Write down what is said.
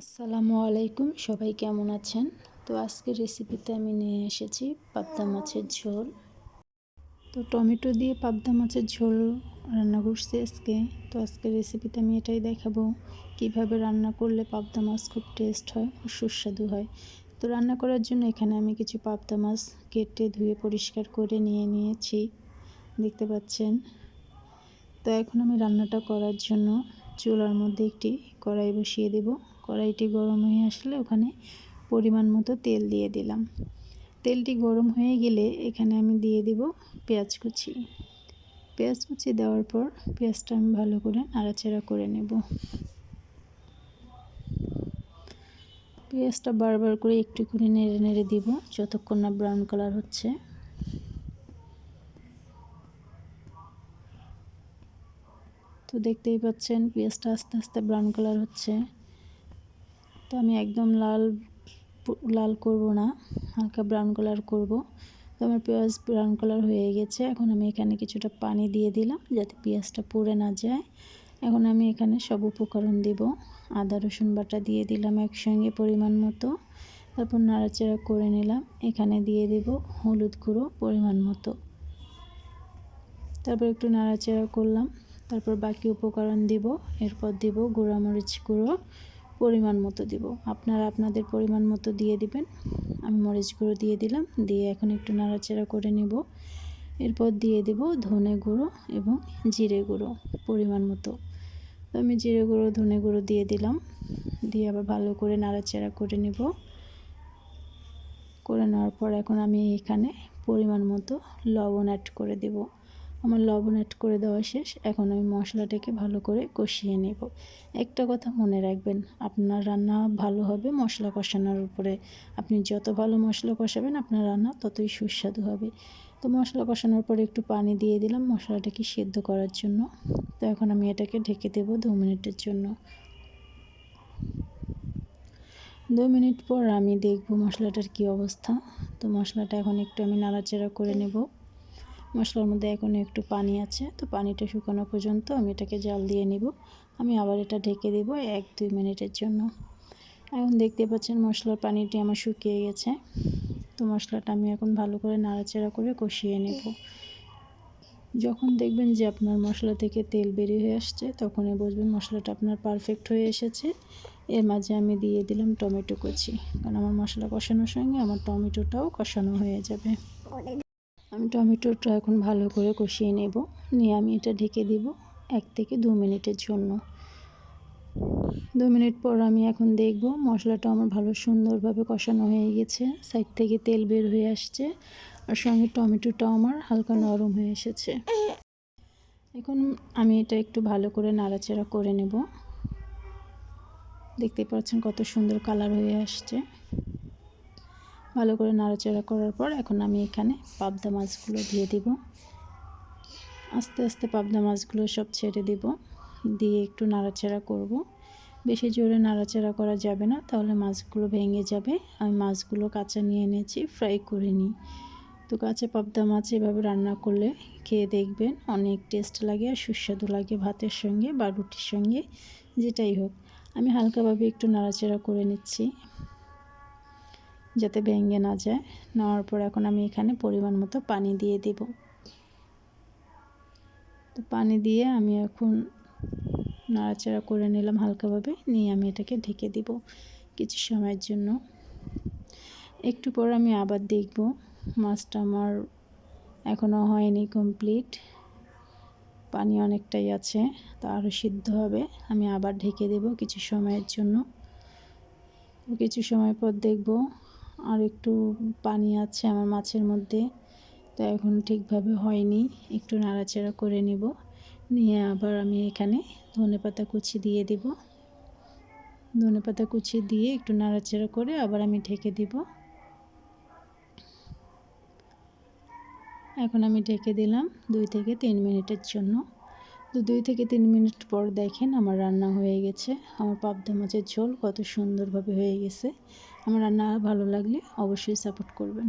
আসসালামু আলাইকুম, সবাই কেমন আছেন? তো আজকের রেসিপিতে আমি নিয়ে এসেছি পাবদা মাছের ঝোল। তো টমেটো দিয়ে পাবদা মাছের ঝোল রান্না করছি আজকে। তো আজকের রেসিপিতে আমি এটাই দেখাবো, কীভাবে রান্না করলে পাবদা মাছ খুব টেস্ট হয় ও সুস্বাদু হয়। তো রান্না করার জন্য এখানে আমি কিছু পাবদা মাছ কেটে ধুয়ে পরিষ্কার করে নিয়ে নিয়েছি, দেখতে পাচ্ছেন। তো এখন আমি রান্নাটা করার জন্য চুলার মধ্যে একটি কড়াই বসিয়ে দেব। কড়াইটি গরম হয়ে আসলে ওখানে পরিমাণ মতো তেল দিয়ে দিলাম। তেলটি গরম হয়ে গেলে এখানে আমি দিয়ে দিব পেঁয়াজ কুচি। পেঁয়াজ কুচি দেওয়ার পর পেঁয়াজটা আমি ভালো করে নাড়াচাড়া করে নেব। পেঁয়াজটা বারবার করে একটু করে নেড়ে নেড়ে দিব যতক্ষণ না ব্রাউন কালার হচ্ছে। তো দেখতেই পাচ্ছেন পেঁয়াজটা আস্তে আস্তে ব্রাউন কালার হচ্ছে। তো আমি একদম লাল লাল করব না, হালকা ব্রাউন কালার করব। তো আমার পেঁয়াজ ব্রাউন কালার হয়ে গেছে, এখন আমি এখানে কিছুটা পানি দিয়ে দিলাম যাতে পেঁয়াজটা পুড়ে না যায়। এখন আমি এখানে সব উপকরণ দিব, আদা, রসুন বাটা দিয়ে দিলাম একসঙ্গে পরিমাণ মতো। তারপর নাড়াচাড়া করে নিলাম, এখানে দিয়ে দেব হলুদ গুঁড়ো পরিমাণ মতো। তারপর একটু নাড়াচাড়া করলাম, তারপর বাকি উপকরণ দিব, এরপর দিব গুঁড়ামরিচ গুঁড়ো। পরিমাণ মতো দিব। আপনারা আপনাদের পরিমাণ মতো দিয়ে দিবেন। আমি মরিচ গুঁড়ো দিয়ে দিলাম। দিয়ে এখন একটু নাড়াচাড়া করে নেব। এরপর দিয়ে দেব ধনে গুঁড়ো এবং জিরে গুঁড়ো পরিমাণ মতো। তো আমি জিরে গুঁড়ো, ধনে গুঁড়ো দিয়ে দিলাম। দিয়ে আবার ভালো করে নাড়াচাড়া করে নেব। করে নেওয়ার পর এখন আমি এখানে পরিমাণ মতো লবণ অ্যাড করে দেব। আমার লবণ অ্যাড করে দেওয়া শেষ। এখন আমি মশলাটাকে ভালো করে কষিয়ে নেব। একটা কথা মনে রাখবেন, আপনার রান্না ভালো হবে মশলা কষানোর উপরে। আপনি যত ভালো মশলা কষাবেন, আপনার রান্না ততই সুস্বাদু হবে। তো মশলা কষানোর পরে একটু পানি দিয়ে দিলাম মশলাটাকে সেদ্ধ করার জন্য। তো এখন আমি এটাকে ঢেকে দেবো দু মিনিটের জন্য। দু মিনিট পর আমি দেখব মশলাটার কি অবস্থা। তো মশলাটা এখন একটু আমি নাড়াচাড়া করে নেব। মশলার মধ্যে এখন একটু পানি আছে, তো পানিটা শুকানো পর্যন্ত আমি এটাকে জাল দিয়ে নিব। আমি আবার এটা ঢেকে দেব এক, দুই মিনিটের জন্য। এখন দেখতে পাচ্ছেন মশলার পানিটি আমার শুকিয়ে গেছে, তো মশলাটা আমি এখন ভালো করে নাড়াচাড়া করে কষিয়ে নেব। যখন দেখবেন যে আপনার মশলা থেকে তেল বেরিয়ে হয়ে আসছে, তখনই বুঝবেন মশলাটা আপনার পারফেক্ট হয়ে এসেছে। এর মাঝে আমি দিয়ে দিলাম টমেটো কুচি, কারণ আমার মশলা কষানোর সঙ্গে আমার টমেটোটাও কষানো হয়ে যাবে। আমি টমেটোটা এখন ভালো করে কষিয়ে নেব। নিয়ে আমি এটা ঢেকে দিব এক থেকে দু মিনিটের জন্য। দু মিনিট পর আমি এখন দেখব মশলাটা আমার ভালো সুন্দরভাবে কষানো হয়ে গেছে। সাইড থেকে তেল বের হয়ে আসছে আর সঙ্গে টমেটোটাও আমার হালকা নরম হয়ে এসেছে। এখন আমি এটা একটু ভালো করে নাড়াচাড়া করে নেব। দেখতে পাচ্ছেন কত সুন্দর কালার হয়ে আসছে। ভালো করে নাড়াচাড়া করার পর এখন আমি এখানে পাবদা মাছগুলো দিয়ে দিব। আস্তে আস্তে পাবদা মাছগুলো সব ছেড়ে দিব। দিয়ে একটু নাড়াচাড়া করব। বেশি জোরে নাড়াচাড়া করা যাবে না, তাহলে মাছগুলো ভেঙে যাবে। আমি মাছগুলো কাঁচা নিয়ে এনেছি, ফ্রাই করে নিই। তো কাঁচা পাবদা মাছ এভাবে রান্না করলে খেয়ে দেখবেন অনেক টেস্ট লাগে আর সুস্বাদু লাগে ভাতের সঙ্গে বা রুটির সঙ্গে, যেটাই হোক। আমি হালকাভাবে একটু নাড়াচাড়া করে নিচ্ছি। যাতে ভেঙে না যায়। নেওয়ার পর এখন আমি এখানে পরিমাণ মতো পানি দিয়ে দেব। তো পানি দিয়ে আমি এখন নাড়াচাড়া করে নিলাম হালকাভাবে। নিয়ে আমি এটাকে ঢেকে দিব কিছু সময়ের জন্য। একটু পর আমি আবার দেখব। মাছটা আমার এখনও হয়নি কমপ্লিট। পানি অনেকটাই আছে, তা আরও সিদ্ধ হবে। আমি আবার ঢেকে দেব কিছু সময়ের জন্য। কিছু সময় পর দেখব আর একটু পানি আছে আমার মাছের মধ্যে, তো এখন ঠিকভাবে হয়নি। একটু নাড়াচাড়া করে নিব। নিয়ে আবার আমি এখানে ধনে পাতা কুচি দিয়ে দিব। ধনে পাতা কুচি দিয়ে একটু নাড়াচাড়া করে আবার আমি ঢেকে দিব। এখন আমি ঢেকে দিলাম দুই থেকে তিন মিনিটের জন্য। তো দুই থেকে তিন মিনিট পর দেখেন আমার রান্না হয়ে গেছে। আমার পাবদা মাছের ঝোল কত সুন্দরভাবে হয়ে গেছে। আমার রান্না ভালো লাগলে অবশ্যই সাপোর্ট করবেন।